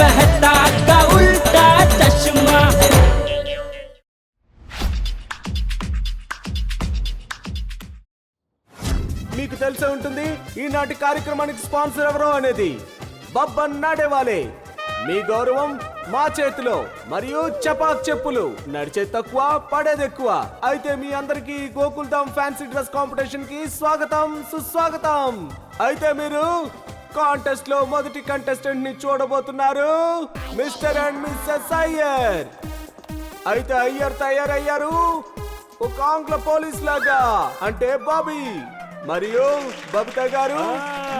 मेहता का उल्टा चश्मा మీకు తెలిసే ఉంటుంది ఈనాటి కార్యక్రమానికి స్పాన్సర్ ఎవరు అనేది బబ్బన్ నాడేవాలే మీ గౌరవం మా చేతిలో మరియు చపాక్ చెప్పులు నడిచే తక్కువ పడేది ఎక్కువ అయితే మీ అందరికి Gokul Dham fancy dress competition కి స్వాగతం సుస్వాగతం అయితే మీరు కాంటెస్ట్లో మొదటి కంటెస్టెంట్ని చూడబోతున్నారు మిస్టర్ అండ్ మిస్సెస్ అయ్యర్. అయితే అయ్యర్ తయారయ్యారు. ఒక ఆంగ్ల పోలీస్ లాగా అంటే బాబీ మరియు బబితా గారు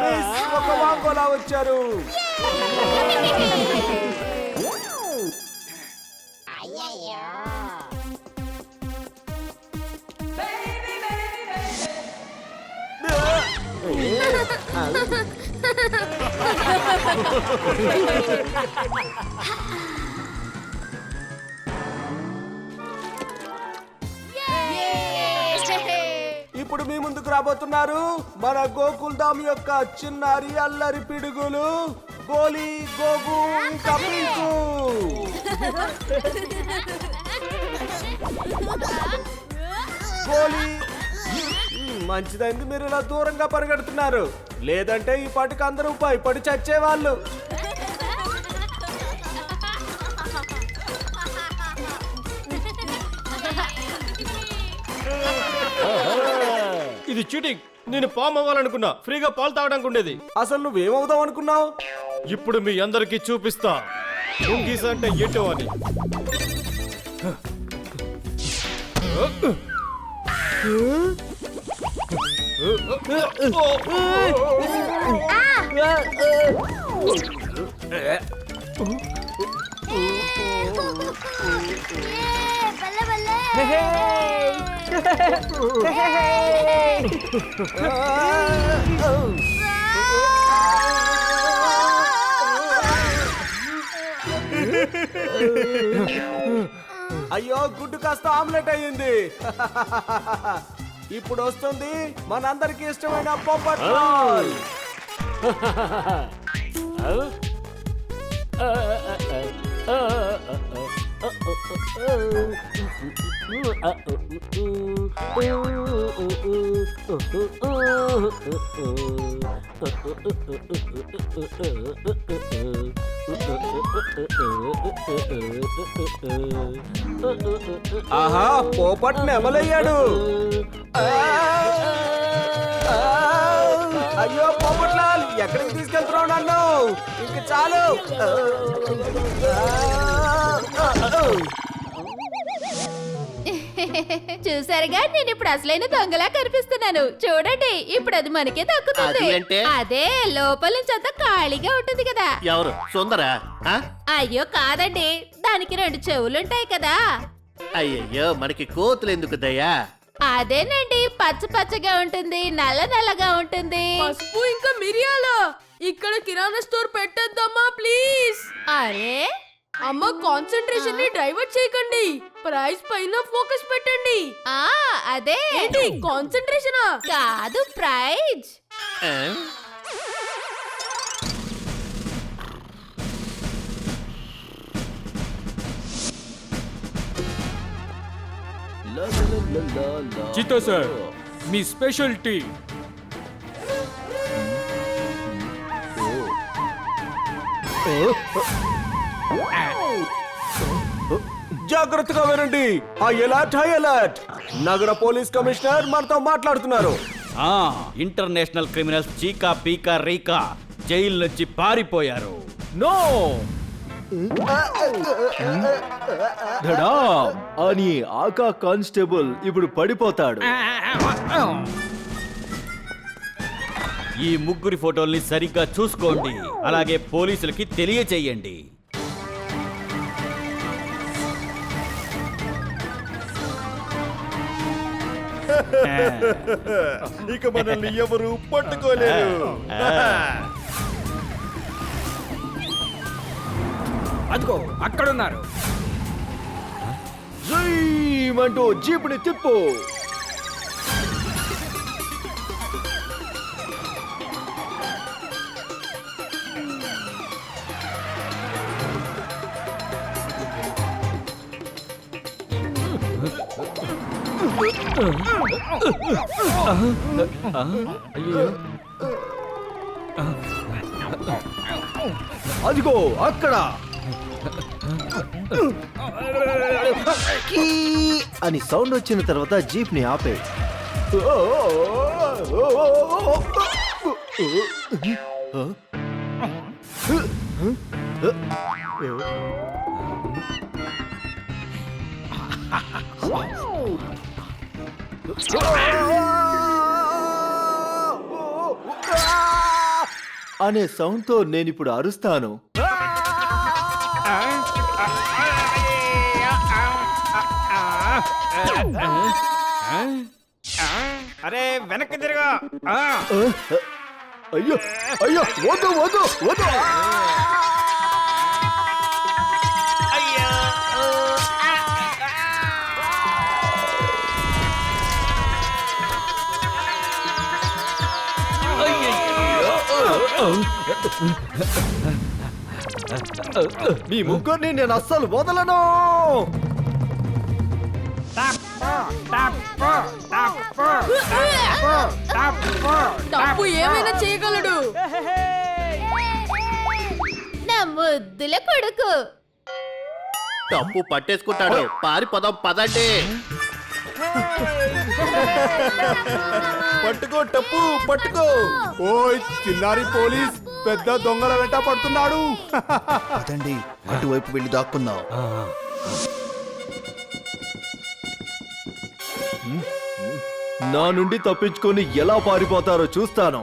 మిస్ ఒక వాంగోలా వచ్చారు. ఇప్పుడు మీ ముందుకు రాబోతున్నారు మన గోకుల్ ధామ్ యొక్క చిన్నారి అల్లరి పిడుగులు. గోలి గోగు ఇంకా పింకు గోలి మంచిదైంది మీరు ఇలా దూరంగా పరిగెడుతున్నారు. లేదంటే ఈ పాటికి అందరూ భయపడి చచ్చేవాళ్ళు. ఇది చీటింగ్ నేను పాము అవ్వాలనుకున్నా. ఫ్రీగా పాలు తాగడానికి ఉండేది. అసలు నువ్వేమవుదాం అనుకున్నావు? ఇప్పుడు మీ అందరికి చూపిస్తా. అంటే ఏంటో అని. అయ్యో గుడ్డు కాస్త ఆమ్లెట్ అయ్యింది. ఇప్పుడు వస్తుంది మనందరికి ఇష్టమైన పొప్పట్ రోల్. ఆహా పోపట్ నెమలయ్యాడు. అయ్యో పోపట్లాల్ ఎక్కడికి తీసుకెళ్తున్నావు నన్ను? ఇంక చాలు. చూసారుగా నేను ఇప్పుడు అసలైన దొంగలా కనిపిస్తున్నాను. చూడండి ఇప్పుడు అది మనకే దక్కుతుంది. అది అంటే? అదే లోపల నుంచి అంతా ఖాళీగా ఉంటుంది కదా. ఎవరు? సుందరా? ఆ? అయ్యో కాదండి. దానికి రెండు చెవులుంటాయి కదా. అయ్యయ్యో మనకి కోతులు ఎందుకు దయ్యా? అదేనండి పచ్చ పచ్చగా ఉంటుంది నల్ల నల్లగా ఉంటుంది. పసుపు ఇంకా మిరియాలు? ఇక్కడ కిరాణా స్టోర్ పెట్టేద్దామా ప్లీజ్. అరే అమ్మ కాన్సంట్రేషన్ని డైవర్ట్ చేయకండి. ప్రైస్ పైన ఫోకస్ పెట్టండి. ఆ అదే. ఏంటి కాన్సంట్రేషనా కాదు ప్రైజ్? జీతో సార్ మీ స్పెషల్ టీ జాగ్రత్తగా వినండి. ఆ ఎలర్ట్ హై అలర్ట్. నగర పోలీస్ కమిషనర్ మనతో మాట్లాడుతున్నారు. ఆ ఇంటర్నేషనల్ క్రిమినల్స్ చీకా పీకా రీకా జైలు నుంచి పారిపోయారు. నో! ధడా అని ఆకా కానిస్టేబుల్ ఇప్పుడు పడిపోతాడు. ఈ ముగ్గురి ఫోటోల్ని సరిగ్గా చూసుకోండి. అలాగే పోలీసులకి తెలియచేయండి. ఇక మనల్ని ఎవరు పట్టుకోలేరు అదిగో అక్కడున్నారు అంటూ జీపుని తిప్పు Ugh. అయ్యో అదిగో అక్కడ. కీ అని సౌండ్ వచ్చిన తర్వాత జీప్ని ఆపే. అనే సౌండ్తో నేను ఇప్పుడు అరుస్తాను. అరే వెనక్కి తిరగా. అయ్యో అయ్యో వద్దు వద్దు వద్దు. మీ ముగ్గురిని నేను అస్సలు వదలను. డబ్బు ఏమైనా చేయగలడు. నా ముద్దుల కొడుకు. తప్పు పట్టేసుకుంటాడు. పారిపోదాం పదండి. పట్టుకో టప్పు పట్టుకో. ఓయ్ చిన్నారి పోలీస్ పెద్ద దొంగల వెంట పడుతున్నాడు. అదండి అటువైపు వెళ్ళి దాక్కుందాం. నా నుండి తప్పించుకొని ఎలా పారిపోతారో చూస్తాను.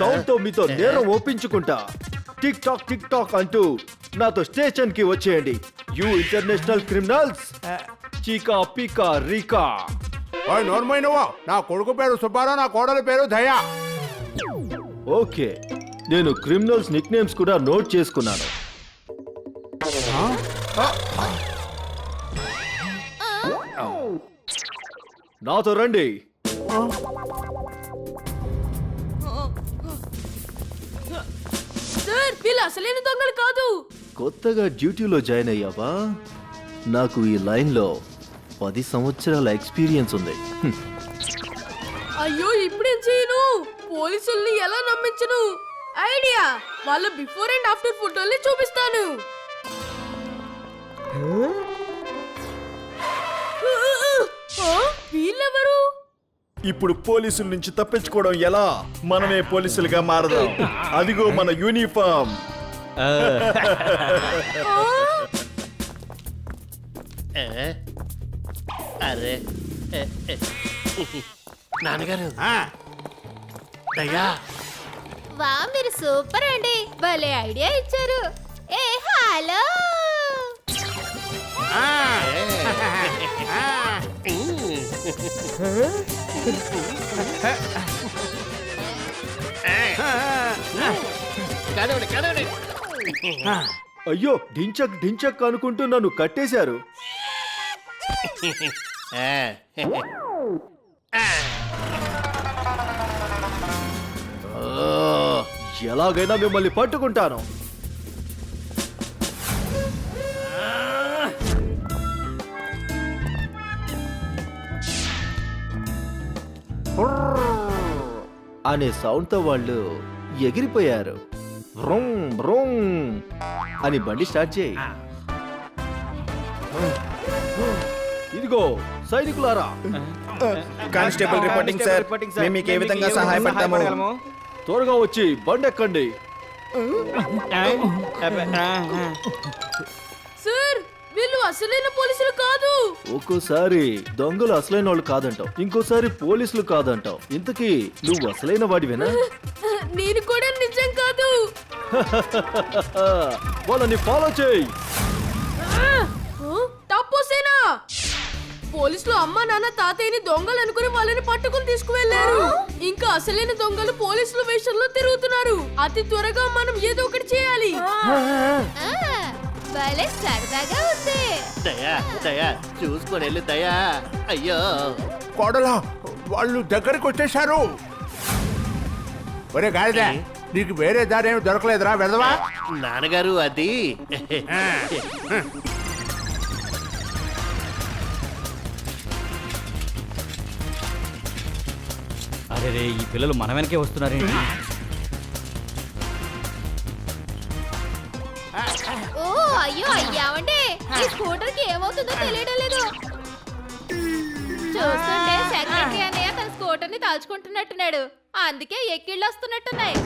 సౌండ్తో మీతో నేరం ఒప్పించుకుంటా. టిక్ టాక్ టిక్ టాక్ అంటూ నాతో స్టేషన్కి వచ్చేయండి. యూ ఇంటర్నేషనల్ క్రిమినల్స్ చీకా పీకా రీకా. ఓయ్ నోర్మై నువ్వు నా కొడుకు పేరు సుబ్బారావు నా కోడలి పేరు దయా. ఓకే నేను క్రిమినల్స్ నిక్ నేమ్స్ కూడా నోట్ చేసుకున్నాను. నాతో రండి. సార్ వీళ్ళు అసలైన దొంగలు కాదు. కొత్తగా డ్యూటీలో జాయిన్ అయ్యావా? నాకు ఈ లైన్లో పది సంవత్సరాల ఎక్స్పీరియన్స్ ఉంది. హ్మ్. అయ్యో ఇప్పుడేం చేయను? పోలీసుల్ని ఎలా నమ్మించను? ఐడియా! వాళ్ళ బిఫోర్ అండ్ ఆఫ్టర్ ఫోటోల్ని చూపిస్తాను. వీళ్ళెవరు? ఇప్పుడు పోలీసుల నుంచి తప్పించుకోవడం ఎలా? మనమే పోలీసులుగా మారదాం. అదిగో మన యూనిఫామ్? అరే. నాన్నగారు. దయ్యా వా మీరు సూపర్ అండి. భలే ఐడియా ఇచ్చారు. ఏ హలో. కదవండి కదవండి అయ్యో డించక్ డించక్ అనుకుంటూ నన్ను కట్టేశారు. ఎలాగైనా మిమ్మల్ని పట్టుకుంటాను. అనే సౌండ్తో వాళ్ళు ఎగిరిపోయారు. వ్రుం, వ్రుం అని బండి స్టార్ట్ చేయి. ఇదిగో సైనికులారా. కానిస్టేబుల్ రిపోర్టింగ్ సార్ మేము మీకు ఏ విధంగా సహాయపడతాము త్వరగా వచ్చి బండి ఎక్కండి. సార్ వీళ్ళు అసలైన పోలీసులు కాదు. ఒక్కోసారి దొంగలు అసలైన వాళ్ళు కాదంటావు. ఇంకోసారి పోలీసులు కాదంటావు. ఇంతకీ నువ్వు అసలైన వాడివేనా? నేను కూడా నిజం కాదు. వాళ్ళని ఫాలో చేయి. తప్పుసేనా పోలీసులు అమ్మ నాన్న తాతయ్యని దొంగలు అనుకుని వాళ్ళని పట్టుకుని తీసుకువెళ్ళారు ఇంకా అసలైన దొంగలు పోలీసుల వేషంలో తిరుగుతున్నారు. అతి త్వరగా మనం ఏదో ఒకటి చేయాలి. భలే సరదాగా ఉంది. దయా దయా చూసుకొని వెళ్ళి దయా. అయ్యో. కోడలా వాళ్ళు దగ్గరికి వచ్చేశారు. ఒరే గాడిద నీకు వేరే దారి ఏమి దొరకలేదురా వెదవా? నాన్నగారు అది. అరే రే ఈ పిల్లలు మన వెనకే వస్తున్నారేంటి? అయ్యో అయ్యావండి ఈ స్కూటర్కి ఏమవుతుందో తెలియడం లేదు. చూస్తుంటే సెక్రటరీ అన్నయ్య తన స్కూటర్ని దాల్చుకుంటున్నట్టున్నాడు అందుకే ఎక్కిళ్ళు వస్తున్నట్టున్నాయి.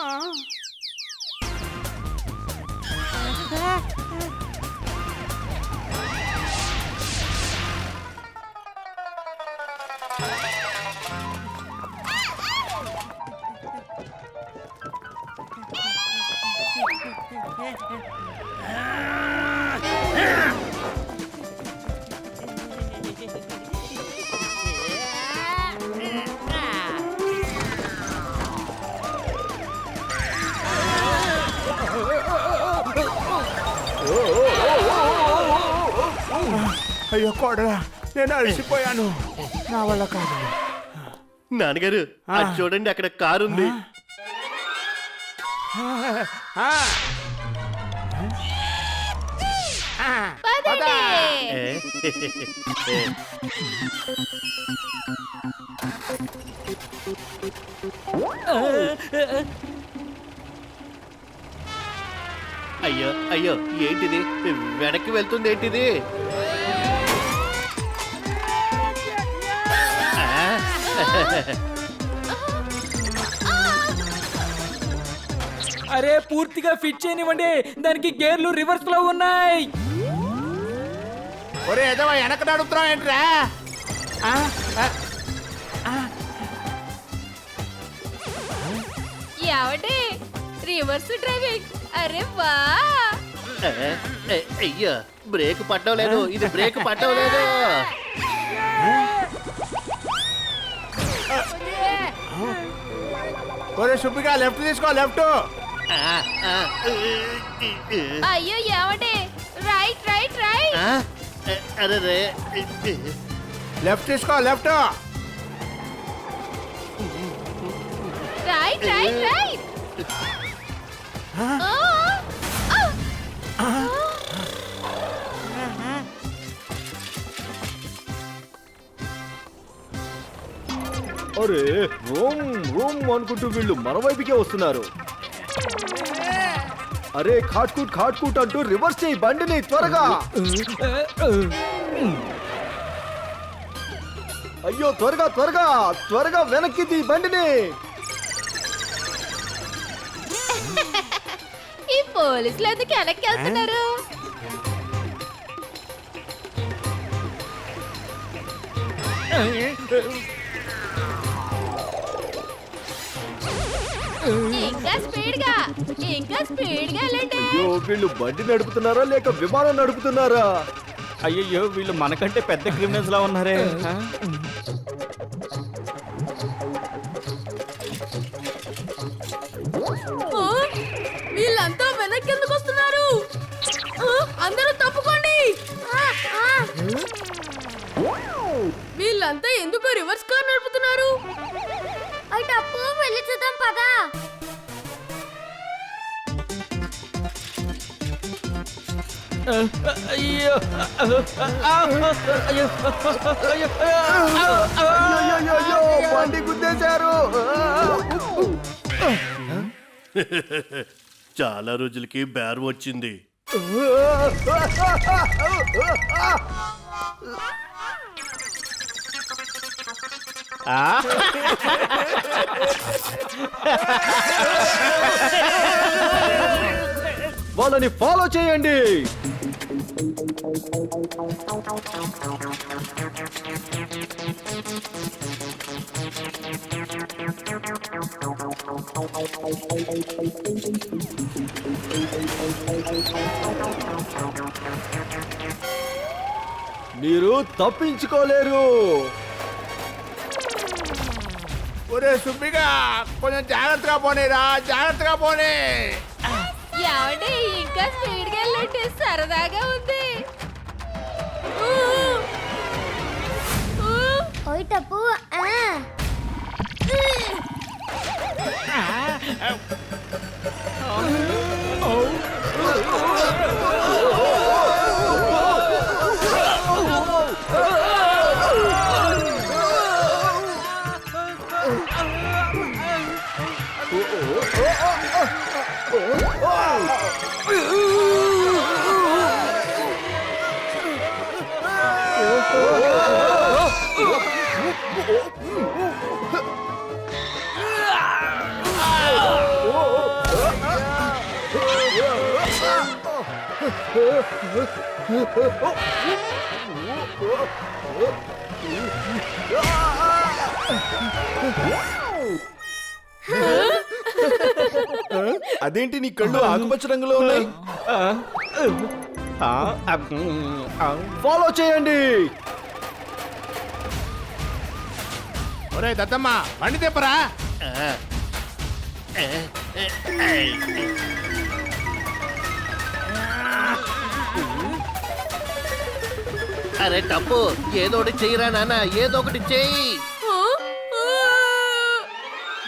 ఆ. అయ్యో నేను అలసిపోయాను. నా వల్ల కాదు. నాన్నగారు అది చూడండి అక్కడ కారు ఉంది? అయ్యో అయ్యో ఏంటిది? వెనక్కి వెళ్తుంది ఏంటిది? ఆ? అరే పూర్తిగా ఫిట్ చేయనివ్వండి. దానికి గేర్లు రివర్స్లో ఉన్నాయి. ఒరే ఎదవా వెనక నడుపుతున్నావు ఏంట్రా? ఆ? ఆ. ఏమండి? Reverse driving. అరే వా. అయ్యో బ్రేక్ పట్టడం లేదు. ఇది బ్రేక్ పట్టడం లేదు. ఒరే సుబ్బిగా లెఫ్ట్ తీసుకో అయ్యో ఏమండి? Right right right. ఆ, అరే రే లెఫ్ట్ తీసుకో లెఫ్ట్. రైట్ రైట్ రైట్ అరే రూమ్ రూమ్ అనుకుంటూ వీళ్ళు మన వైపుకే వస్తున్నారు. అరే ఖాట్కూట్ ఖాట్కూట్ అంటూ రివర్స్ చేయి బండిని త్వరగా. అయ్యో త్వరగా త్వరగా త్వరగా వెనక్కి తీ బండిని. ఈ పోలీసులు ఎందుకు వెనక్కి వెళ్తున్నారు? ఇంకా స్పీడ్గా ఇంకా స్పీడ్గా వెళ్ళండి. అయ్యో వీళ్ళు బండి నడుపుతున్నారా లేక విమానం నడుపుతున్నారా? అయ్యయ్యో వీళ్ళు మనకంటే పెద్ద క్రిమినల్స్ లా ఉన్నారే? వీళ్ళంతా వెనక్కి ఎందుకు వస్తున్నారు? ఆ? అందరూ తప్పుకోండి. వీళ్ళంతా ఎందుకు రివర్స్ కార్ నడుపుతున్నారు? అటప్పు వెళ్ళి చూద్దాం పదా. అయ్యో అయ్యో అయ్యో బండి గుద్దేశారు చాలా రోజులకి బేర్ వచ్చింది. వాళ్ళని ఫాలో చేయండి. మీరు తప్పించుకోలేరు. ఒరే సుబ్బిగా కొంచెం జాగ్రత్తగా పోనీరా జాగ్రత్తగా పోనీ. ఇంకా స్పీడ్గా వెళ్ళండి. సరదాగా ఉంది. ahorita puedo. ¡Ah! ah. Hmm. అదేంటి నీ కళ్ళు ఆకుపచ్చ రంగులో ఉన్నాయి? ఫాలో చేయండి. ఒరే దత్తమ్మ బండి తెప్పరా. అరే టప్పు ఏదో ఒకటి చెయ్యరా నాన్న ఏదో ఒకటి చెయ్యి!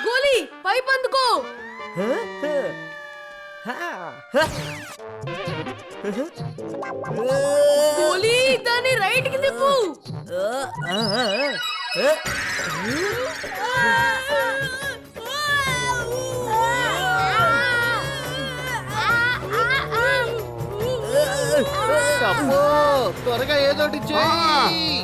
గోలీ పైప్ అందుకో గోలీ దాన్ని రైట్కి తిప్పు త్వరగా ఏదో ఒకటి చెయ్యి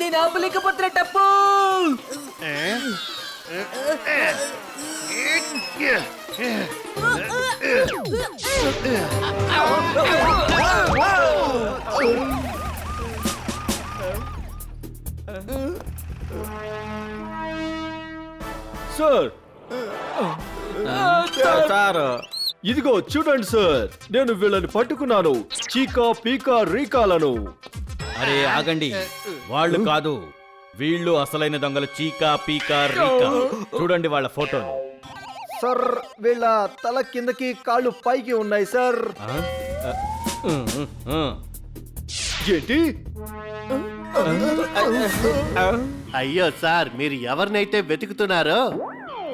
నేను ఆపలేకపోతున్నా టప్పు. సార్. సార్. ఇదిగో చూడండి సార్ నేను వీళ్ళని పట్టుకున్నాను. చీకా పీకా రీకాలను. అరే ఆగండి. వాళ్ళు కాదు వీళ్ళు అసలైన దొంగలు చీకా పీకా రీకా. చూడండి వాళ్ళ ఫోటోలు సార్ వీళ్ళ తల కిందకి కాళ్ళు పైకి ఉన్నాయి సార్. ఏంటి? అయ్యో సార్ మీరు ఎవరినైతే వెతుకుతున్నారో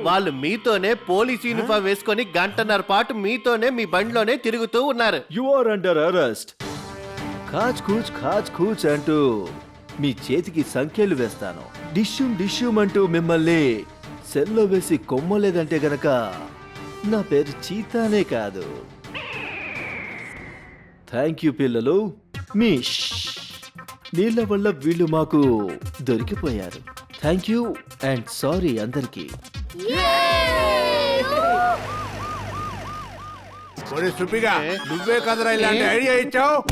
వాళ్ళు మీతోనే పోలీస్ యూనిఫామ్ వేసుకొని గంటన్నర పాటు మీతోనే మీ బండిలోనే తిరుగుతూ ఉన్నారు. యు ఆర్ అండర్ అరెస్ట్ ఖాజ్ కూచ్ ఖాజ్ కూచ్ అంటూ మీ చేతికి సంఖ్యలు వేస్తాను. డిష్యూమ్ డిష్యూమ్ అంటూ మిమ్మల్ని సెల్లో వేసి కొమ్మలేదంటే గనక నా పేరు చీతానే కాదు. థ్యాంక్ యూ పిల్లలు. మీ. నీళ్ళ వల్ల వీళ్ళు మాకు దొరికిపోయారు. థ్యాంక్ యూ అండ్ సారీ అందరికీ. నువ్వే కదరా ఇలాంటి ఐడియా ఇచ్చావు?